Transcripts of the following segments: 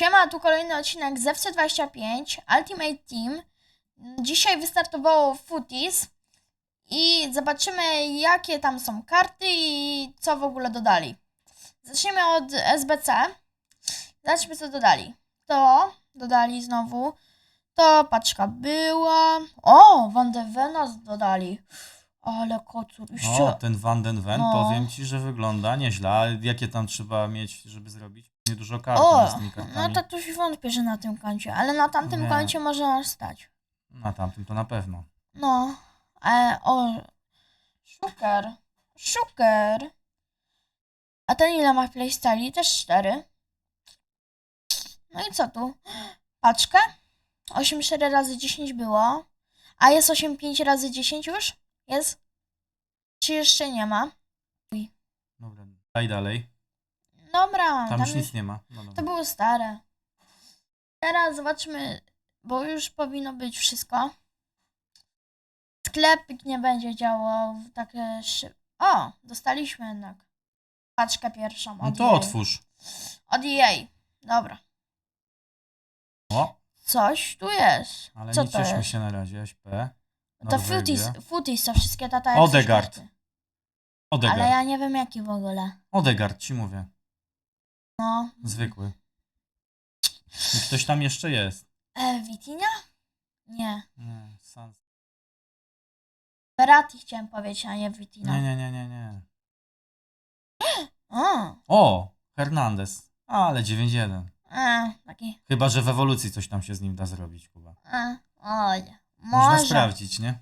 Siema, tu kolejny odcinek z FC25 Ultimate Team. Dzisiaj wystartowało Footies i zobaczymy jakie tam są karty i co w ogóle dodali. Zacznijmy od SBC. Zobaczmy co dodali. To dodali znowu. To paczka była. O, Van de Venas dodali. Ale kocur. Jeszcze... O, ten Van den Ven, No. powiem ci, że wygląda nieźle. A jakie tam trzeba mieć, żeby zrobić? Niedużo kart O, z no kartami. to tu się wątpię, że na tym koncie, ale na tamtym Nie. koncie może aż stać. Na tamtym to na pewno. No, e, o, Szuker, Szuker. A ten ile ma playstyle? Też cztery. No i co tu? Paczkę? 8 4 razy 10 było. A jest 8 5 razy 10 już? Jest? Czy jeszcze nie ma? Dobra, daj dalej. Dobra, Tam już nic nie ma. No To dobra. było stare. Teraz zobaczmy, bo już powinno być wszystko. Sklepik nie będzie działał w takie szyb... O, dostaliśmy jednak paczkę pierwszą No od to EA. otwórz. Od EA. Dobra. O, Coś tu jest. ale Co nie to cieszmy jest? się na razie. SP. To Norwegia. Footies, Footies to wszystkie tata Odegaard. karty. Odegaard. Ale ja nie wiem jaki w ogóle. Odegaard ci mówię. No. Zwykły. I ktoś tam jeszcze jest. E, Witinia? Nie. Nie, Sans. Berati chciałem powiedzieć, a nie Vitina. Nie, nie, nie, nie, nie. O, O, Hernandez. Ale 9-1. e, taki... Chyba, że w ewolucji coś tam się z nim da zrobić, Kuba. E, oj, Można może. sprawdzić, nie?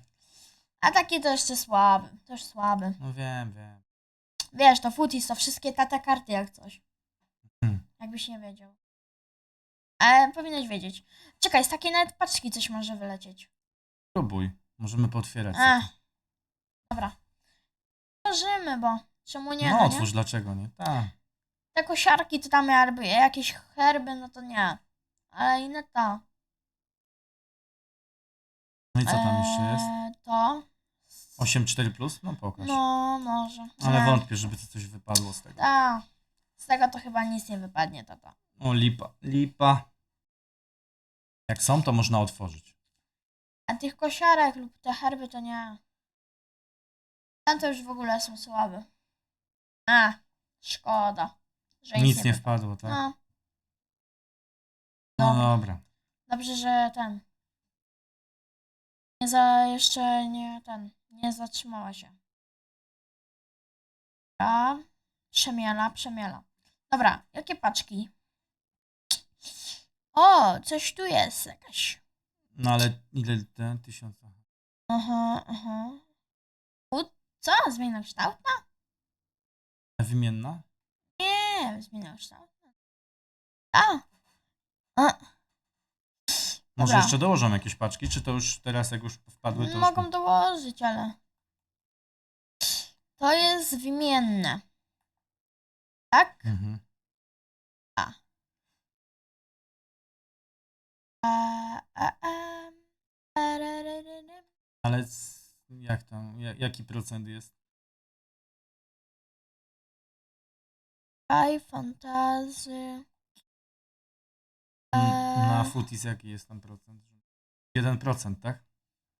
A taki to jeszcze słaby, też słaby. No wiem, wiem. Wiesz, to Footies to wszystkie tata karty jak coś. Jakbyś nie wiedział. Ale powinieneś wiedzieć. Czekaj, z takiej nawet paczki coś może wylecieć. Próbuj. Możemy pootwierać. E, dobra. Otworzymy, bo czemu nie? no no otwórz, nie? dlaczego nie? Tak. Te kosiarki to tam jakby jakieś herby, no to nie. Ale inne to. No i co tam jeszcze jest? Eee, To. 8.4 plus? No pokaż. No, może. Ale Nie. wątpię, żeby to coś wypadło z tego. A, z tego to chyba nic nie wypadnie, tata. O, lipa. Lipa. Jak są, to można otworzyć. A tych kosiarek lub te herby to nie. Tam to już w ogóle są słabe. A, szkoda. Że Nic nie wpadło, tak? No, No dobra. dobra. dobrze, że ten. Nie za jeszcze nie ten. Nie zatrzymała się. Dobra. Przemiela, przemiela. Dobra, jakie paczki? O, coś tu jest jakaś. No ale ile ten? Tysiąc. Aha, aha. U, co? Zmiana kształtna? Wymienna? Nie, zmiana kształtna. A! A, Może Dobra. jeszcze dołożą jakieś paczki, czy to już teraz jak już wpadły, to już... mogą dołożyć, ale... To jest wymienne. Tak? Mhm. A, a, a. Tarararara. Ale c- jak tam, ja- jaki procent jest? Aj, fantazy. Mm, Na Eee. Footies jaki jest tam procent? 1%, tak?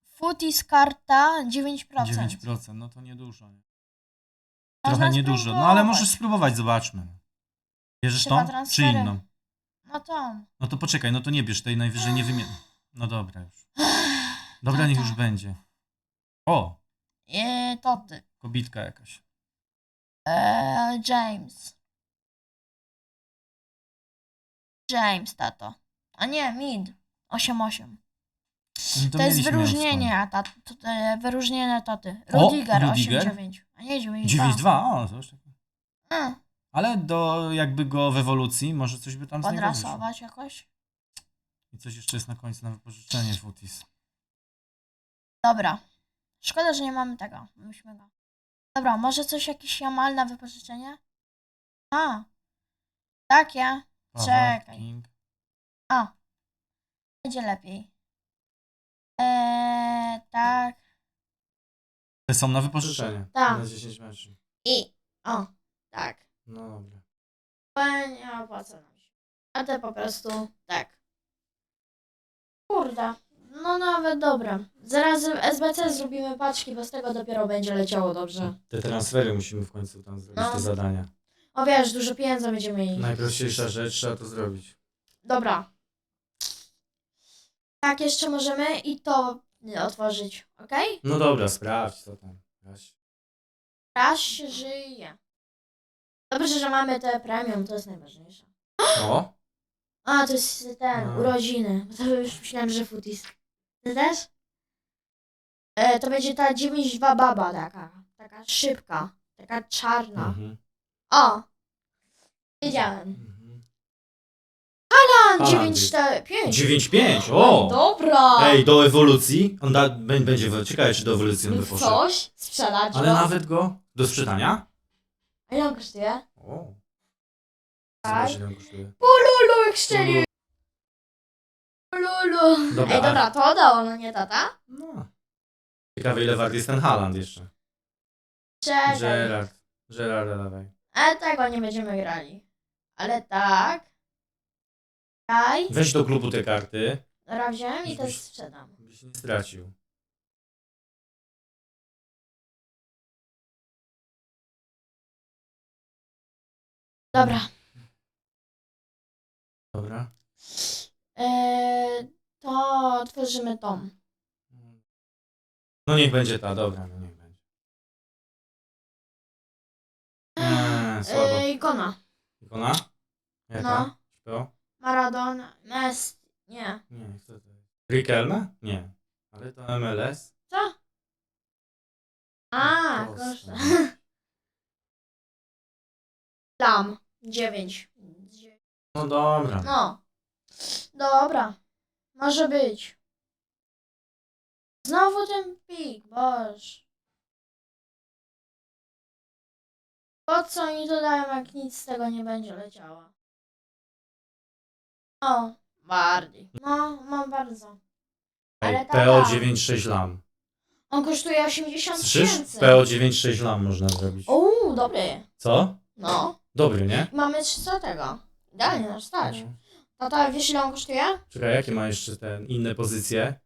Footies karta 9%. 9%, no to niedużo. Nie? Można Trochę niedużo. No ale spróbować. możesz spróbować, zobaczmy. Bierzesz Trzeba tą, czy transfery. inną? No to. No to poczekaj, no to nie bierz tej najwyżej nie wymienię. No dobra już. Dobra, niech już będzie. O, I to ty. kobitka jakaś. Eee, James. James, tato. A nie, mid. 8-8. No To, jest mieliśmy wyróżnienie, a ta, to, to, wyróżnienie to ty. O, Rudiger, Rudiger? 8-9. A nie 9-2. 9-2, o, to już tak. A, Ale do jakby go w ewolucji, może coś by tam. Podrasować jakoś. I coś jeszcze jest na końcu na wypożyczenie Footies. Dobra. Szkoda, że nie mamy tego. Myśmy go. Dobra, może coś jakiś Jamal na wypożyczenie? A. Takie. Czekaj. A. Będzie lepiej. Eee, tak. Te są na wypożyczenie. Tak. Na 10 meczów. I. O. Tak. No dobra. To nie opłaca nam się. A te po prostu tak. Kurde, no nawet dobra. Zaraz SBC zrobimy paczki, bo z tego dopiero będzie leciało dobrze. Te transfery musimy w końcu tam zrobić, No. te zadania. O wiesz, dużo pieniędzy będziemy mieli. Najprostszejsza rzecz, trzeba to zrobić. Dobra. Tak, jeszcze możemy i to otworzyć, ok? No dobra, sprawdź co tam. Weź. Raz się żyje. Dobrze, że mamy te premium, to jest najważniejsze. O, A, to jest ten, No. urodziny. Bo to już myślałem, że futis. Ty też? E, to będzie ta 9-2 baba taka. Taka szybka. Taka czarna. mhm. O! Wiedziałem. Mhm. Alan, Alan 9-4-5. 9-5, o! Dobra! Ej, do ewolucji? On da, bę- będzie, ciekawe czy do ewolucji on by poszedł. Coś? Sprzedać Ale go? nawet go do sprzedania? A ile on kosztuje? O. Tak. Zobacz ile on kosztuje. Lulu, jak szczeli. Lulu. Dobra, Ej, dobra, to dało, no nie tata? No. Ciekawe ile wart jest ten Haaland jeszcze. Czekaj. Gerard. Gerard, dawaj. Ale tego nie będziemy grali. Ale tak. Czekaj. Weź do klubu te karty, Dobra, wziąłem i też sprzedam. byś nie stracił. Dobra. Dobra. Eee, to otworzymy tom. No niech będzie ta, dobra, no niech będzie. Eee, słabo. Eee, ikona. Ikona? Jaka? No. To? Maradona. Messi. Nie. Nie, co to jest? Riquelme? Nie. Ale to MLS? Co? A, Costa. koszta. Lam. Dziewięć. Dzie- No dobra. No. Dobra. Może być. Znowu ten pik, boż. Po co oni dodają, jak nic z tego nie będzie leciało? O, bardziej. No, mam bardzo. Ale Ej, tata- PO96 lam. On kosztuje 80 Słyszysz? tysięcy. PO96 lam można zrobić. Uuu, dobry. Co? No. Dobry, nie? Mamy 300 tego. Idealnie nas stać. No. Tata, wiesz ile on kosztuje? Czekaj, jakie ma jeszcze te inne pozycje?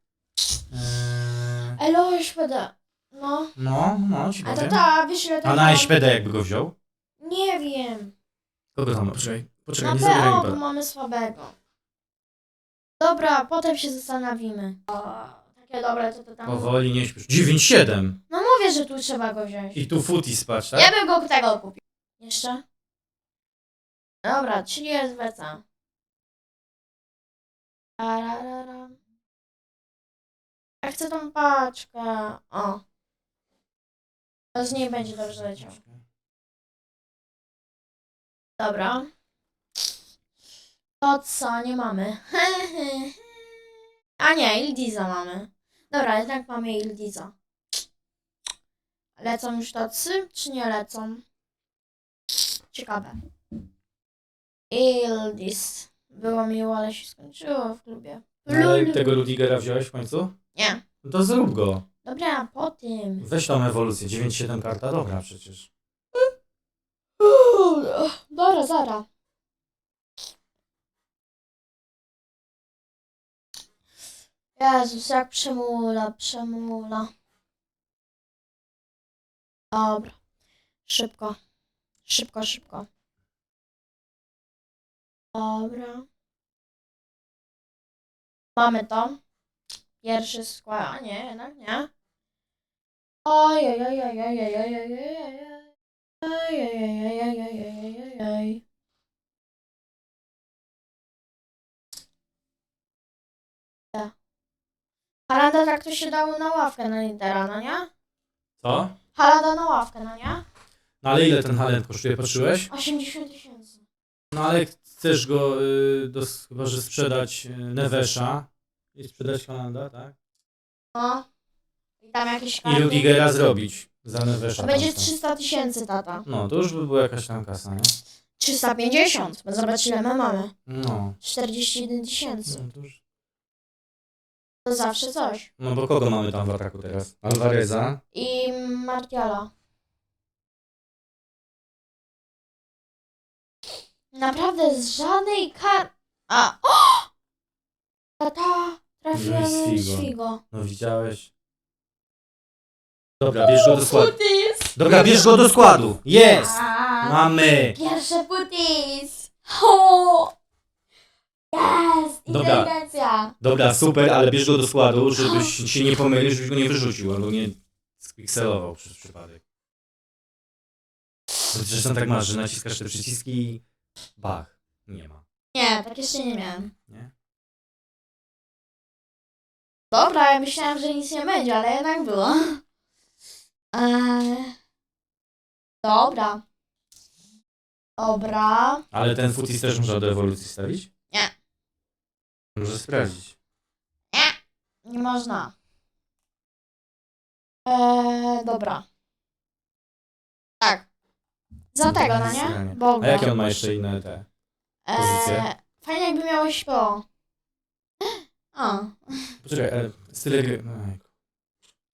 Eee, Elo, SPD. No. no, no, ci A powiem. tata, wiesz ile A tam na mam? SPD jakby go wziął? Nie wiem. Kogo tam ma? Poczekaj, poczekaj, Na nie zabieraj mi PO, bo pada. mamy słabego. Dobra, potem się zastanowimy. O, takie dobre, to, to tam... Powoli nie śpisz. 9,7! No mówię, że tu trzeba go wziąć. I tu futis, patrz, tak? Ja bym go tego kupił. Jeszcze? Dobra, czyli jest weca. Tararara. Ja chcę tą paczkę. O. To z niej będzie dobrze leciał. Dobra. To co, nie mamy. A nie, Ildiza mamy. Dobra, jednak mamy Ildiza. Lecą już tacy, czy nie lecą? Ciekawe. Ildiz. Było miło, ale się skończyło w klubie. No, ale Lulu. tego Rudigera wziąłeś w końcu? Nie. No to zrób go. Dobra, po tym. Weź tą ewolucję. 9,7 karta, dobra przecież. Dobra, zara. Jezus, jak przemula, przemula. Dobra. Szybko. Szybko, szybko. Dobra. Mamy to. Pierwszy skład. A nie, jednak nie. Oj, oj, oj, oj, oj, oj, oj, oj, oj, oj. Oj, oj, Halanda tak to się dało na ławkę na litera, no nie? Co? Halanda na ławkę, no nie? No ale ile ten Halend kosztuje, patrzyłeś? 80 tysięcy. No ale chcesz go, y, do, chyba że sprzedać y, Nevesza i sprzedać Halanda, tak? No. I tam jakieś I karty. Rudigera zrobić za Nevesza. To będzie tam, tam. 300 tysięcy, tata. No, to już by była jakaś tam kasa, nie? 350, bo zobacz ile my mamy. No. 41 tysięcy. no to już... To zawsze coś. No bo kogo mamy tam w ataku teraz? Alvareza. I Martiala. Naprawdę z żadnej kar... A! Tata! Trafiłem Luis Luis Figo. Figo. No widziałeś? Dobra, bierz go do składu. Putis! Dobra, bierz go do składu. Jest! Mamy! Pierwszy putis! O! Jest! Dobra. Inteligencja! Dobra, super, ale bierz go do składu, żebyś się nie pomylił, żebyś go nie wyrzucił, albo nie spikselował przez przypadek. Bo Zresztą tak masz, że naciskasz te przyciski i bach, nie ma, Nie, tak jeszcze nie miałem. nie? Dobra, ja myślałam, że nic nie będzie, ale jednak było. Eee, dobra. Dobra. Ale ten futis też można do ewolucji stawić? Może sprawdzić. Nie można. Eee, dobra. Tak. Za tego, no nie? Boga. A jakie on ma jeszcze inne te? pozycje? Eee, fajnie jakby miało śpo. O. Poczekaj, ale style gry... Ojejku.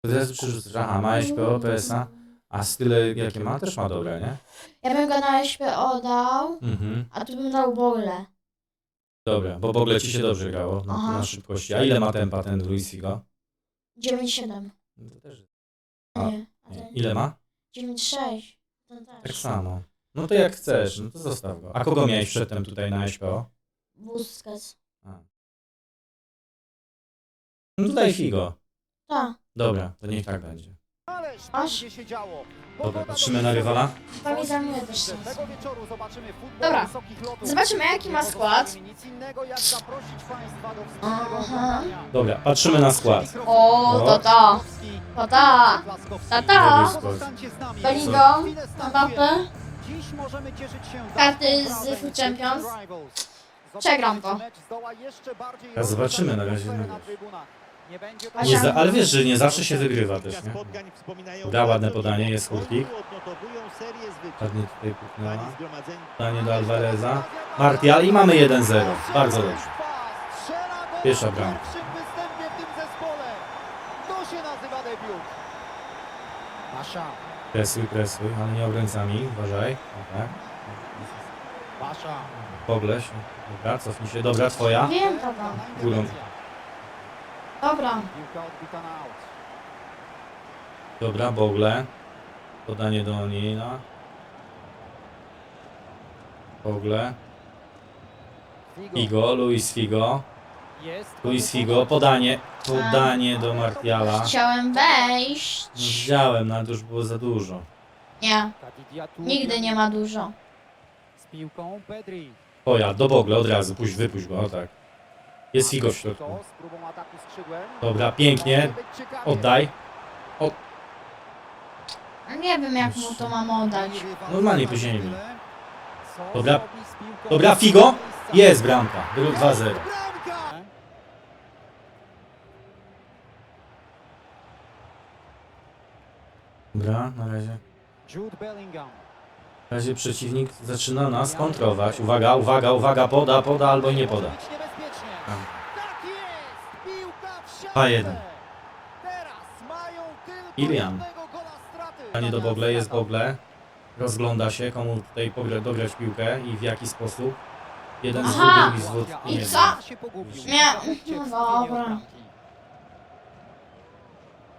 To teraz przerzucasz. Aha, ma SPO, PSA, a style jakie ma? Też ma dobre, nie? Ja bym go na SPO dał, Mhm. a tu bym dał Bogle. Dobra, bo w ogóle ci się dobrze grało na, Aha. na szybkości. A ile ma tempa ten Luis Figo? 9,7. No to też. A A, nie, a Nie. ten Ile ma? 9,6. Ten Tak też. samo. No to jak chcesz, no to zostaw go. A kogo miałeś przedtem tutaj na SPO? Busquets. No tutaj Figo. Tak. Dobra, to niech tak będzie. Ależ Aż. się działo. Dobra, patrzymy na rywala. Też. Tego wieczoru zobaczymy futbol Dobra. wysokich lotów. Zobaczymy, jaki ma skład. Pozostaje mi Nic innego jak zaprosić Państwa do wspólnego Aha. oglądania. Dobra, patrzymy na skład. O, to to. To ta. Ta ta. Pozostańcie z nami. Bellingham, Chwilę startujemy. Mbappe. Dziś możemy cieszyć się Karty z prawem Food Champions. Rivals. Przegram to. Mecz zdoła jeszcze bardziej A zobaczymy, na razie atmosferę na trybunach. Nie za, ale wiesz, że nie zawsze się wygrywa też, nie? Da ładne podanie, jest zwycięstw. Ładnie tutaj puknęła. Podanie do Alvareza. Martial i mamy 1-0. Bardzo dobrze. Pierwsza bramka. Presuj, presuj, ale nie obrońcami, uważaj. O, tak. Basza. Pogleś. Dobra, cofnij się. Dobra, twoja. Górą. Dobra. Piłka odbita na out. Dobra, Bogle. Podanie do Onina. Bogle. Figo, Luis Figo. Jest Luis Figo, podanie. Podanie do Martiala. Chciałem wejść. No, Widziałem, no ale to już było za dużo. Nie, Kadidia tu. nigdy nie ma dużo. Z piłką Pedri. Oja, do Bogle od razu. Puść, wypuść go, o tak. Jest Figo w środku. Dobra, pięknie. Może być ciekawie. Oddaj. Nie wiem, jak mu to mam oddać. Normalnie po ziemi. Dobra. Dobra, Figo. Jest bramka. Był 2-0. Bramka! Dobra, na razie. Jude Bellingham. Na razie przeciwnik zaczyna nas kontrować. Uwaga, uwaga, uwaga, poda, poda albo nie poda. Może być niebezpiecznie. Tam. Tak jest! Piłka w siatce. 2-1. Teraz mają tylko Ilian. Panie do Bogle, jest Bogle. Rozgląda się, komu tutaj dograć piłkę i w jaki sposób. Jeden z Aha. drugi zwód. I Nie co? wiem. Całkowicie no dobra.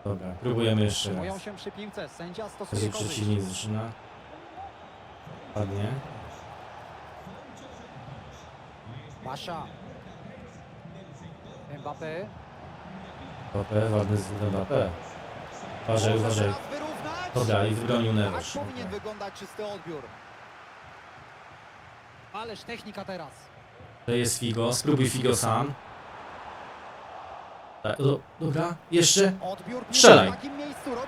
Dobra, próbujemy jeszcze Trzymują raz. się przy piłce. Sędzia korzyść. przeciwnik zaczyna. Ładnie. Basza. Mbappé. Mbappé, ładny zwód Mbappé. Uważaj, uważaj. Dobra, i wybronił Tak Neves. powinien wyglądać czysty odbiór. Ależ technika teraz. To jest Figo, spróbuj Figo sam. Tak, do, dobra, jeszcze. Strzelaj.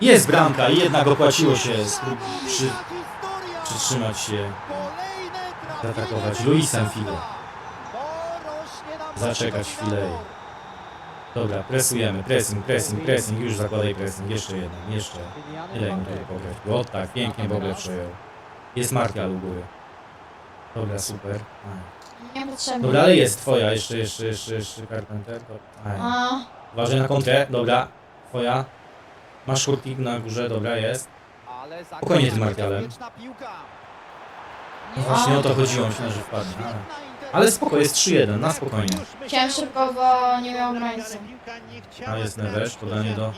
Jest bramka i jednak opłaciło się przy, przytrzymać się. Zaatakować. Luisem Figo. Zaczekać chwilę. Dobra, presujemy, pressing, pressing, pressing, już zakładaj pressing, jeszcze jeden, jeszcze. Nie mu Mbappé. tutaj pograć. O tak, pięknie w ogóle przejął. Jest Martial u góry. Dobra, super. Aj. Niepotrzebnie. Dobra, ale jest twoja, jeszcze, jeszcze, jeszcze, jeszcze Carpenter. A, Uważaj na kontrę, dobra, twoja. Masz kurtik na górze, dobra, jest. Ale za Spokojnie tym Martialem. No właśnie o to chodziło, myślałem, że wpadnie. Ale... Ale spoko, jest 3-1, na spokojnie. Chciałem szybko, bo nie miał obrońcy. A jest Neves, podanie do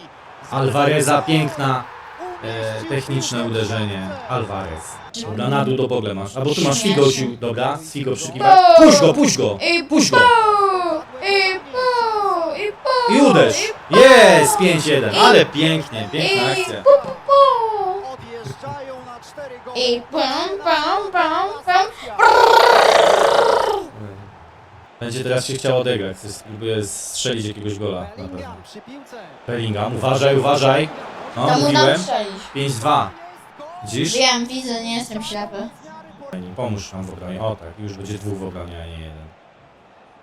Alvareza, piękna e, techniczne uderzenie. Alvarez. Dobra, na dół do Bogle masz. Albo tu masz Figo, sił. dobra, z Figo przykiwać. Puść go, puść go! I Puść go! I pu, i pu, I uderz! Jest! 5-1, ale pięknie, piękna I akcja. pu, pu, pu. Odjeżdżają na cztery goły. I pum, pum, pum, pum. Będzie teraz się chciał odegrać, coś spróbuje strzelić jakiegoś gola. Na pewno. Bellingham uważaj, uważaj. No, mówiłem. strzelić. 5-2. Widzisz? Wiem, widzę, nie jestem ślepy. Pomóż nam w obronie. O tak, już będzie dwóch w obronie, a nie jeden.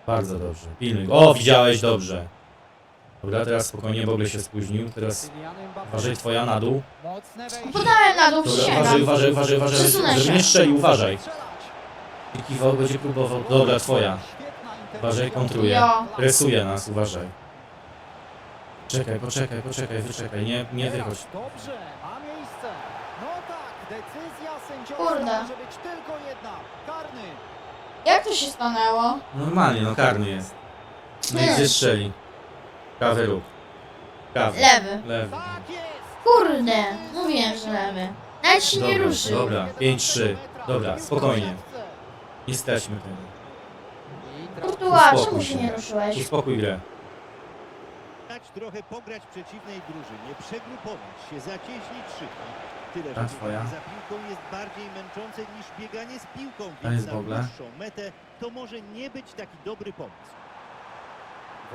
Bardzo dobrze. Pilnuj go. O, widziałeś dobrze. Dobra, teraz spokojnie, w ogóle się spóźnił. Teraz uważaj twoja na dół. Podałem na dół, Dobra, przysięgam. uważaj, uważaj, uważaj, uważaj, Przesunę żeby nie strzelił, uważaj. Kiwał będzie próbował. Dobra, twoja. Uważaj, kontruje. Jo. Presuje nas, uważaj. Czekaj, poczekaj, poczekaj, wyczekaj, nie, nie wychodź. Dobrze, ma miejsce. No tak, decyzja sędziowska Kurde. może być tylko jedna. Karny. Jak to się stanęło? Normalnie, no karny jest. No i gdzie strzeli? Prawy róg. Prawy. Lewy. Lewy. Tak jest. Kurde, mówiłem, że lewy. Nawet się nie Dobra, ruszył. dobra. 5-3. Dobra, spokojnie. Nie straćmy tego. Kurtuła, Uspokój czemu się. się nie ruszyłeś? Uspokój grę. Dać trochę pograć przeciwnej drużynie, przegrupować się, zacieśnić szyki. Tyle, że twoja? bieganie za piłką jest bardziej męczące niż bieganie z piłką, A więc jest na Bogle? dłuższą metę to może nie być taki dobry pomysł.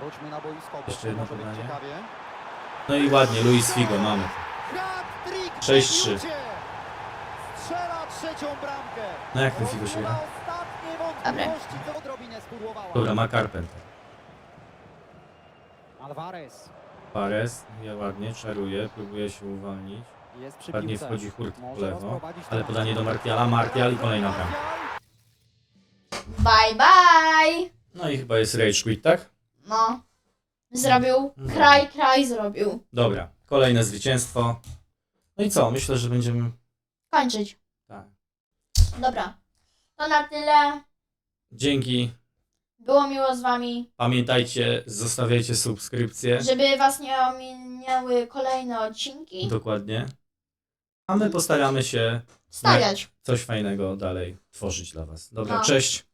Wróćmy na boisko. bo Jeszcze jedno może być podanie. ciekawie. No i ładnie, Luis Figo mamy. Hat-trick 6-3. w debiucie. Strzela trzecią bramkę. No jak ten Figo się gra? Spudłowała. Dobra, ma Carpenter. Alvarez Pares, ja ładnie, czaruje, próbuje się uwolnić. jest przy Ładnie piłce. wchodzi hurt w Może lewo, rozprowadzić ale ten podanie do. Martiala, Martial i kolejna bramka. Bye, bye. No i chyba jest rage quit, tak? No. Zrobił. No. Kraj, kraj zrobił. Dobra, kolejne zwycięstwo. No i co, myślę, że będziemy... Kończyć. Tak. Dobra. To na tyle. Dzięki, Było miło z wami. pamiętajcie, zostawiajcie subskrypcję. Żeby was nie ominęły kolejne odcinki. Dokładnie. A my postaramy się Stawiać. coś fajnego dalej tworzyć dla Was. Dobra, No. cześć.